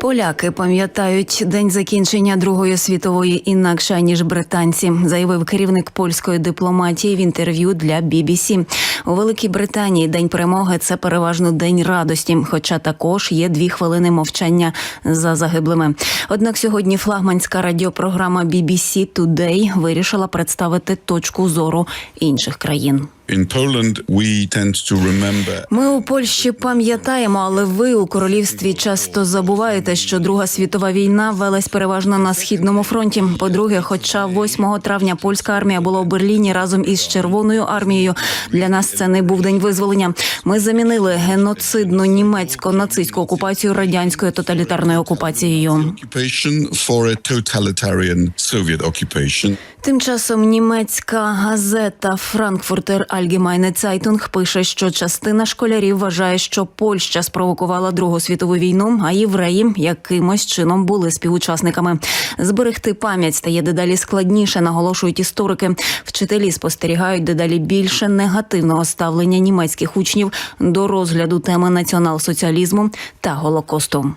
Поляки пам'ятають день закінчення Другої світової інакше ніж британці, заявив керівник польської дипломатії в інтерв'ю для BBC. У Великій Британії день перемоги це переважно день радості, хоча також є дві хвилини мовчання за загиблими. Однак сьогодні флагманська радіопрограма BBC Today вирішила представити точку зору інших країн. Ми у Польщі пам'ятаємо, але ви у королівстві часто забуваєте, що Друга світова війна велась переважно на східному фронті. По-друге, хоча 8 травня польська армія була у Берліні разом із Червоною армією. Для нас це не був день визволення. Ми замінили геноцидну німецько-нацистську окупацію радянською тоталітарною окупацією. Тим часом німецька газета Франкфуртер Allgemeine Zeitung пише, що частина школярів вважає, що Польща спровокувала Другу світову війну, а євреї якимось чином були співучасниками. Зберегти пам'ять стає дедалі складніше, наголошують історики. Вчителі спостерігають дедалі більше негативного ставлення німецьких учнів до розгляду теми націонал-соціалізму та голокосту.